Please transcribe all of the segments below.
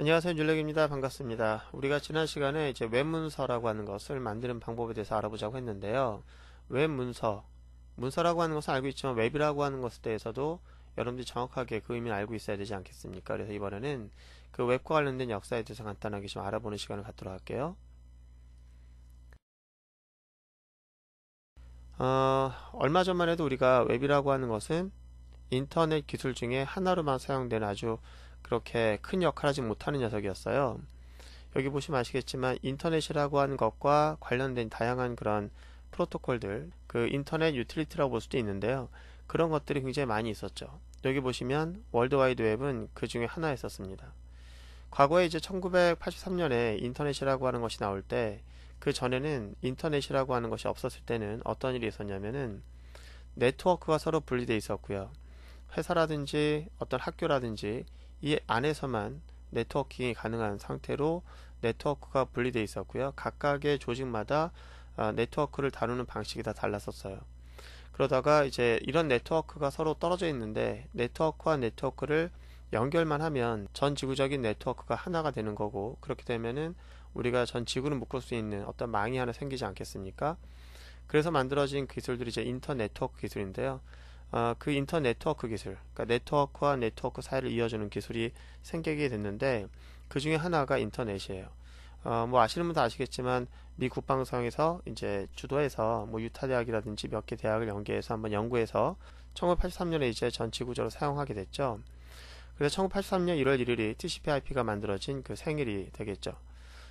안녕하세요 윤렉입니다. 반갑습니다. 우리가 지난 시간에 이제 웹문서라고 하는 것을 만드는 방법에 대해서 알아보자고 했는데요. 웹문서. 문서라고 하는 것은 알고 있지만 웹이라고 하는 것에 대해서도 여러분들이 정확하게 그 의미를 알고 있어야 되지 않겠습니까? 그래서 이번에는 그 웹과 관련된 역사에 대해서 간단하게 좀 알아보는 시간을 갖도록 할게요. 어, 얼마 전만 해도 우리가 웹이라고 하는 것은 인터넷 기술 중에 하나로만 사용되는 아주 그렇게 큰 역할을 하지 못하는 녀석이었어요. 여기 보시면 아시겠지만 인터넷이라고 하는 것과 관련된 다양한 그런 프로토콜들 그 인터넷 유틸리티라고 볼 수도 있는데요. 그런 것들이 굉장히 많이 있었죠. 여기 보시면 월드와이드 웹은 그 중에 하나였었습니다. 과거에 이제 1983년에 인터넷이라고 하는 것이 나올 때 그 전에는 인터넷이라고 하는 것이 없었을 때는 어떤 일이 있었냐면은 네트워크가 서로 분리되어 있었고요. 회사라든지 어떤 학교라든지 이 안에서만 네트워킹이 가능한 상태로 네트워크가 분리되어 있었고요. 각각의 조직마다 아, 네트워크를 다루는 방식이 다 달랐었어요. 그러다가 이제 이런 네트워크가 서로 떨어져 있는데 네트워크와 네트워크를 연결만 하면 전 지구적인 네트워크가 하나가 되는 거고 그렇게 되면은 우리가 전 지구를 묶을 수 있는 어떤 망이 하나 생기지 않겠습니까? 그래서 만들어진 기술들이 이제 인터 네트워크 기술인데요. 어, 그 인터 네트워크 기술, 그러니까 네트워크와 네트워크 사이를 이어주는 기술이 생기게 됐는데 그 중에 하나가 인터넷이에요. 어, 뭐 아시는 분도 아시겠지만 미 국방성에서 이제 주도해서 뭐 유타 대학이라든지 몇 개 대학을 연계해서 한번 연구해서 1983년에 이제 전 지구적으로 사용하게 됐죠. 그래서 1983년 1월 1일이 TCP/IP가 만들어진 그 생일이 되겠죠.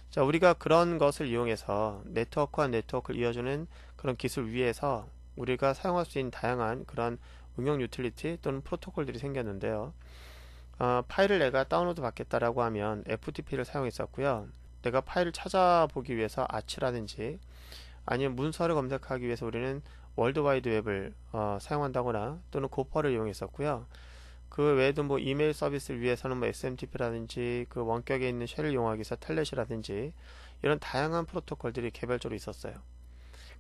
자, 우리가 그런 것을 이용해서 네트워크와 네트워크를 이어주는 그런 기술 위에서 우리가 사용할 수 있는 다양한 그런 응용 유틸리티 또는 프로토콜들이 생겼는데요. 어, 파일을 내가 다운로드 받겠다라고 하면 FTP를 사용했었고요. 내가 파일을 찾아보기 위해서 아치라든지 아니면 문서를 검색하기 위해서 우리는 월드와이드 웹을 어, 사용한다거나 또는 고퍼를 이용했었고요. 그 외에도 뭐 이메일 서비스를 위해서는 뭐 SMTP라든지 그 원격에 있는 쉘을 이용하기 위해서 텔넷이라든지 이런 다양한 프로토콜들이 개별적으로 있었어요.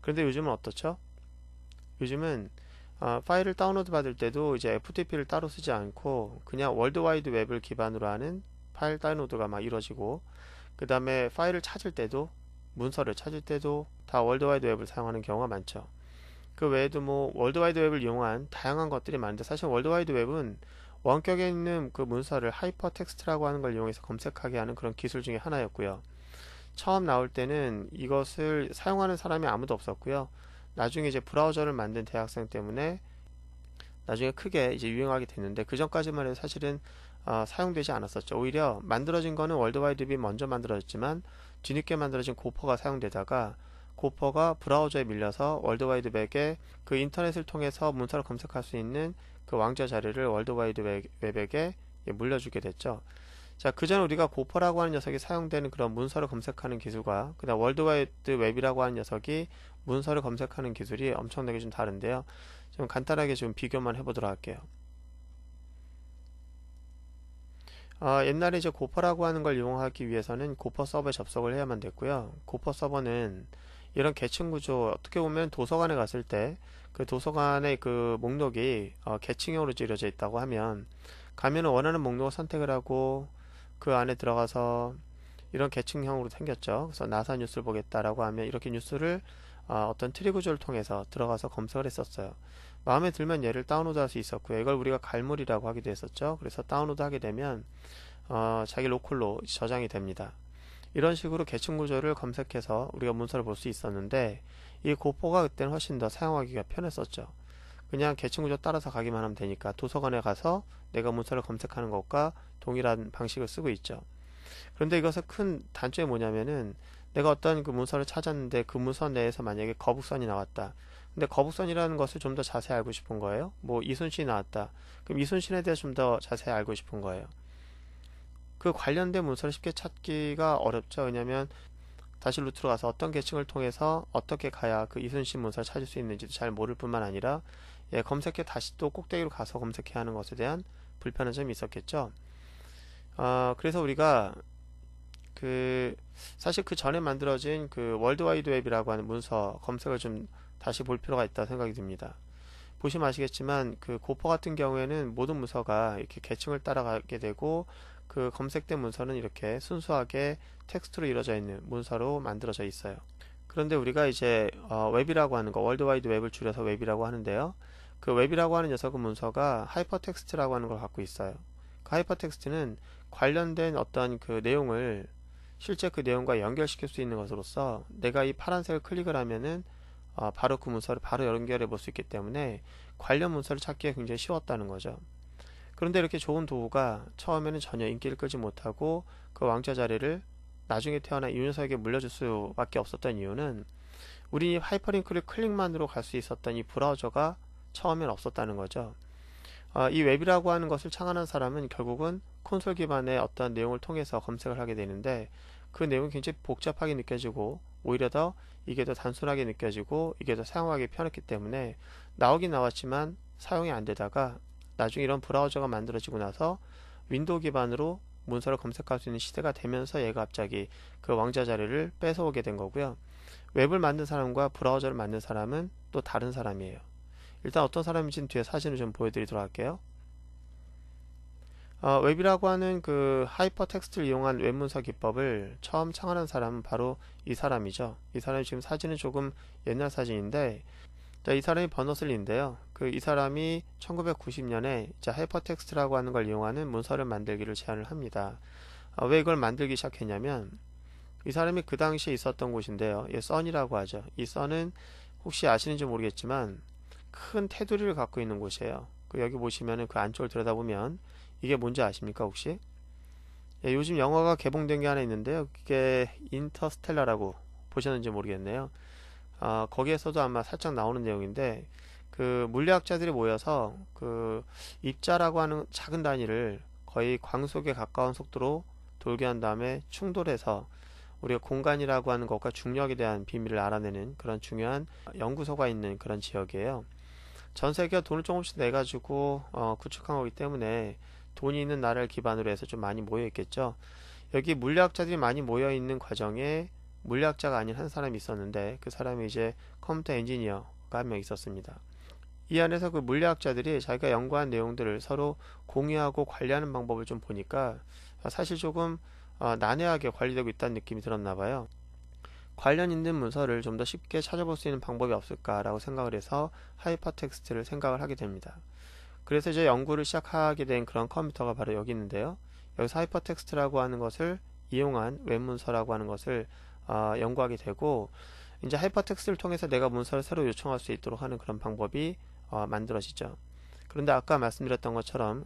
그런데 요즘은 어떻죠? 요즘은 어, 파일을 다운로드 받을 때도 이제 FTP를 따로 쓰지 않고 그냥 월드와이드 웹을 기반으로 하는 파일 다운로드가 막 이루어지고 그 다음에 파일을 찾을 때도 문서를 찾을 때도 다 월드와이드 웹을 사용하는 경우가 많죠. 그 외에도 뭐 월드와이드 웹을 이용한 다양한 것들이 많은데 사실 월드와이드 웹은 원격에 있는 그 문서를 하이퍼텍스트라고 하는 걸 이용해서 검색하게 하는 그런 기술 중에 하나였고요. 처음 나올 때는 이것을 사용하는 사람이 아무도 없었고요. 나중에 이제 브라우저를 만든 대학생 때문에 나중에 크게 이제 유행하게 됐는데 그 전까지만 해도 사실은 어, 사용되지 않았었죠. 오히려 만들어진 거는 월드와이드웹이 먼저 만들어졌지만 뒤늦게 만들어진 고퍼가 사용되다가 고퍼가 브라우저에 밀려서 월드와이드웹에 그 인터넷을 통해서 문서를 검색할 수 있는 그 왕좌 자리를 월드와이드웹에게 물려주게 됐죠. 자, 그전 우리가 고퍼라고 하는 녀석이 사용되는 그런 문서를 검색하는 기술과 그다음 월드와이드 웹이라고 하는 녀석이 문서를 검색하는 기술이 엄청나게 좀 다른데요. 좀 간단하게 좀 비교만 해보도록 할게요. 어, 옛날에 이제 고퍼라고 하는 걸 이용하기 위해서는 고퍼 서버에 접속을 해야만 됐고요. 고퍼 서버는 이런 계층 구조 어떻게 보면 도서관에 갔을 때 그 도서관의 그 목록이 어, 계층형으로 찌려져 있다고 하면 가면은 원하는 목록을 선택을 하고 그 안에 들어가서 이런 계층형으로 생겼죠. 그래서 나사 뉴스를 보겠다라고 하면 이렇게 뉴스를 어, 떤 트리 구조를 통해서 들어가서 검색을 했었어요. 마음에 들면 얘를 다운로드 할 수 있었고요. 이걸 우리가 갈무리라고 하기도 했었죠. 그래서 다운로드 하게 되면 어, 자기 로컬로 저장이 됩니다. 이런 식으로 계층 구조를 검색해서 우리가 문서를 볼 수 있었는데 이 고포가 그때는 훨씬 더 사용하기가 편했었죠. 그냥 계층 구조 따라서 가기만 하면 되니까 도서관에 가서 내가 문서를 검색하는 것과 동일한 방식을 쓰고 있죠. 그런데 이것의 큰 단점이 뭐냐면은 내가 어떤 그 문서를 찾았는데 그 문서 내에서 만약에 거북선이 나왔다. 근데 거북선이라는 것을 좀 더 자세히 알고 싶은 거예요. 뭐 이순신이 나왔다. 그럼 이순신에 대해서 좀더 자세히 알고 싶은 거예요. 그 관련된 문서를 쉽게 찾기가 어렵죠. 왜냐하면 다시 루트로 가서 어떤 계층을 통해서 어떻게 가야 그 이순신 문서를 찾을 수 있는지도 잘 모를 뿐만 아니라 예, 검색해 다시 또 꼭대기로 가서 검색해야 하는 것에 대한 불편한 점이 있었겠죠. 어, 그래서 우리가 그 사실 그 전에 만들어진 그 월드와이드 웹이라고 하는 문서 검색을 좀 다시 볼 필요가 있다 생각이 듭니다. 보시면 아시겠지만 그 고퍼 같은 경우에는 모든 문서가 이렇게 계층을 따라가게 되고 그그 검색된 문서는 이렇게 순수하게 텍스트로 이루어져 있는 문서로 만들어져 있어요. 그런데 우리가 이제 어, 웹이라고 하는 거 월드와이드 웹을 줄여서 웹이라고 하는데요. 그 웹이라고 하는 녀석은 문서가 하이퍼텍스트라고 하는 걸 갖고 있어요. 그 하이퍼텍스트는 관련된 어떤 그 내용을 실제 그 내용과 연결시킬 수 있는 것으로서 내가 이 파란색을 클릭을 하면은 어, 바로 그 문서를 바로 연결해 볼 수 있기 때문에 관련 문서를 찾기가 굉장히 쉬웠다는 거죠. 그런데 이렇게 좋은 도구가 처음에는 전혀 인기를 끌지 못하고 그 왕자 자리를 나중에 태어난 이 녀석에게 물려줄 수밖에 없었던 이유는 우리 하이퍼링크를 클릭만으로 갈 수 있었던 이 브라우저가 처음엔 없었다는 거죠. 어, 이 웹이라고 하는 것을 창안한 사람은 결국은 콘솔 기반의 어떤 내용을 통해서 검색을 하게 되는데 그 내용이 굉장히 복잡하게 느껴지고 오히려 더 이게 더 단순하게 느껴지고 이게 더 사용하기 편했기 때문에 나오긴 나왔지만 사용이 안 되다가 나중에 이런 브라우저가 만들어지고 나서 윈도우 기반으로 문서를 검색할 수 있는 시대가 되면서 얘가 갑자기 그 왕자 자리를 뺏어오게 된 거고요. 웹을 만든 사람과 브라우저를 만든 사람은 또 다른 사람이에요. 일단 어떤 사람인지는 뒤에 사진을 좀 보여드리도록 할게요. 어, 웹이라고 하는 그 하이퍼 텍스트를 이용한 웹문서 기법을 처음 창안한 사람은 바로 이 사람이죠. 이 사람이 지금 사진은 조금 옛날 사진인데 자, 이 사람이 버너슬리인데요. 그 이 사람이 1990년에 이제 하이퍼 텍스트라고 하는 걸 이용하는 문서를 만들기를 제안을 합니다. 어, 왜 이걸 만들기 시작했냐면 이 사람이 그 당시에 있었던 곳인데요. 이 선이라고 하죠. 이 선은 혹시 아시는지 모르겠지만 큰 테두리를 갖고 있는 곳이에요. 그 여기 보시면은 그 안쪽을 들여다보면 이게 뭔지 아십니까 혹시? 예, 요즘 영화가 개봉된 게 하나 있는데요. 그게 인터스텔라라고 보셨는지 모르겠네요. 어, 거기에서도 아마 살짝 나오는 내용인데 그 물리학자들이 모여서 그 입자라고 하는 작은 단위를 거의 광속에 가까운 속도로 돌게 한 다음에 충돌해서 우리가 공간이라고 하는 것과 중력에 대한 비밀을 알아내는 그런 중요한 연구소가 있는 그런 지역이에요. 전 세계가 돈을 조금씩 내가지고 어, 구축한 거기 때문에 돈이 있는 나라를 기반으로 해서 좀 많이 모여 있겠죠. 여기 물리학자들이 많이 모여 있는 과정에 물리학자가 아닌 한 사람이 있었는데 그 사람이 이제 컴퓨터 엔지니어가 한 명 있었습니다. 이 안에서 그 물리학자들이 자기가 연구한 내용들을 서로 공유하고 관리하는 방법을 좀 보니까 사실 조금 어, 난해하게 관리되고 있다는 느낌이 들었나 봐요. 관련 있는 문서를 좀 더 쉽게 찾아볼 수 있는 방법이 없을까라고 생각을 해서 하이퍼텍스트를 생각을 하게 됩니다. 그래서 이제 연구를 시작하게 된 그런 컴퓨터가 바로 여기 있는데요. 여기서 하이퍼텍스트라고 하는 것을 이용한 웹문서라고 하는 것을 어, 연구하게 되고 이제 하이퍼텍스트를 통해서 내가 문서를 새로 요청할 수 있도록 하는 그런 방법이 어, 만들어지죠. 그런데 아까 말씀드렸던 것처럼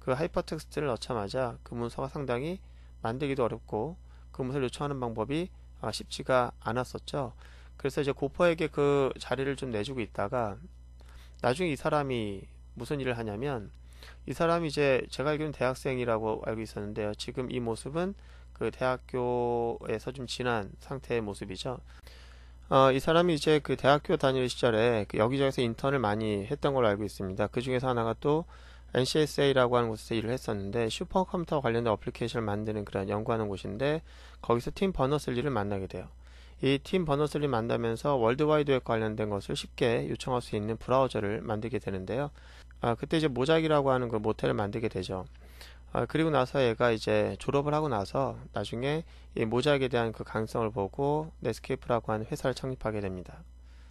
그 하이퍼텍스트를 넣자마자 그 문서가 상당히 만들기도 어렵고 그 문서를 요청하는 방법이 아, 쉽지가 않았었죠. 그래서 이제 고퍼에게 그 자리를 좀 내주고 있다가 나중에 이 사람이 무슨 일을 하냐면 이 사람이 이제 제가 알기로는 대학생이라고 알고 있었는데요. 지금 이 모습은 그 대학교에서 좀 지난 상태의 모습이죠. 어, 이 사람이 이제 그 대학교 다닐 시절에 그 여기저기서 인턴을 많이 했던 걸로 알고 있습니다. 그 중에서 하나가 또 NCSA라고 하는 곳에서 일을 했었는데 슈퍼컴퓨터 관련된 어플리케이션을 만드는 그런 연구하는 곳인데 거기서 팀 버너슬리를 만나게 돼요. 이 팀 버너슬리 만나면서 월드와이드 웹 관련된 것을 쉽게 요청할 수 있는 브라우저를 만들게 되는데요. 아, 그때 이제 모작이라고 하는 그 모텔을 만들게 되죠. 아, 그리고 나서 얘가 이제 졸업을 하고 나서 나중에 이 모작에 대한 그 가능성을 보고 넷스케이프라고 하는 회사를 창립하게 됩니다.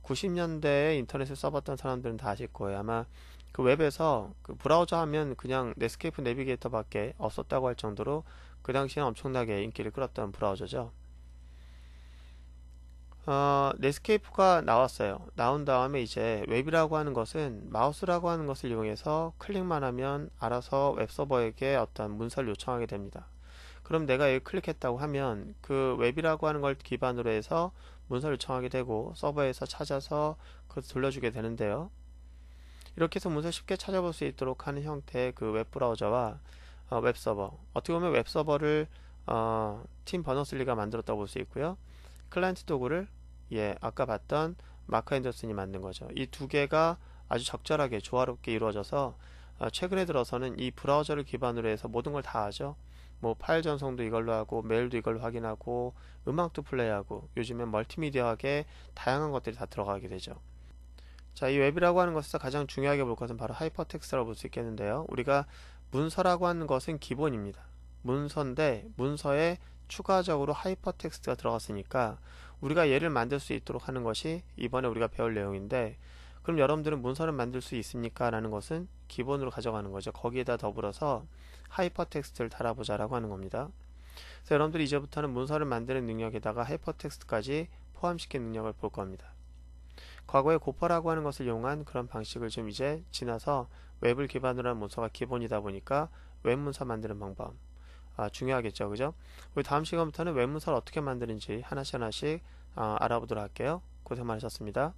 90년대에 인터넷을 써봤던 사람들은 다 아실 거예요. 아마 그 웹에서 그 브라우저 하면 그냥 넷스케이프 내비게이터밖에 없었다고 할 정도로 그 당시에 엄청나게 인기를 끌었던 브라우저죠. 어, 넷스케이프가 나왔어요. 나온 다음에 이제 웹이라고 하는 것은 마우스라고 하는 것을 이용해서 클릭만 하면 알아서 웹서버에게 어떤 문서를 요청하게 됩니다. 그럼 내가 여기 클릭했다고 하면 그 웹이라고 하는 걸 기반으로 해서 문서를 요청하게 되고 서버에서 찾아서 그것을 돌려주게 되는데요. 이렇게 해서 문서를 쉽게 찾아볼 수 있도록 하는 형태의 그 웹브라우저와 어, 웹서버 어떻게 보면 웹서버를 어, 팀 버너슬리가 만들었다고 볼 수 있고요. 클라이언트 도구를 예 아까 봤던 마크 앤더슨이 만든 거죠. 이 두 개가 아주 적절하게 조화롭게 이루어져서 어, 최근에 들어서는 이 브라우저를 기반으로 해서 모든 걸 다 하죠. 뭐 파일 전송도 이걸로 하고 메일도 이걸로 확인하고 음악도 플레이하고 요즘엔 멀티미디어하게 다양한 것들이 다 들어가게 되죠. 자, 이 웹이라고 하는 것에서 가장 중요하게 볼 것은 바로 하이퍼텍스트라고 볼 수 있겠는데요. 우리가 문서라고 하는 것은 기본입니다. 문서인데 문서에 추가적으로 하이퍼 텍스트가 들어갔으니까 우리가 얘를 만들 수 있도록 하는 것이 이번에 우리가 배울 내용인데 그럼 여러분들은 문서를 만들 수 있습니까? 라는 것은 기본으로 가져가는 거죠. 거기에다 더불어서 하이퍼 텍스트를 달아보자 라고 하는 겁니다. 그래서 여러분들이 이제부터는 문서를 만드는 능력에다가 하이퍼 텍스트까지 포함시킨 능력을 볼 겁니다. 과거에 고퍼라고 하는 것을 이용한 그런 방식을 좀 이제 지나서 웹을 기반으로 한 문서가 기본이다 보니까 웹 문서 만드는 방법 아, 중요하겠죠. 그죠? 우리 다음 시간부터는 웹 문서를 어떻게 만드는지 하나씩 하나씩 아, 알아보도록 할게요. 고생 많으셨습니다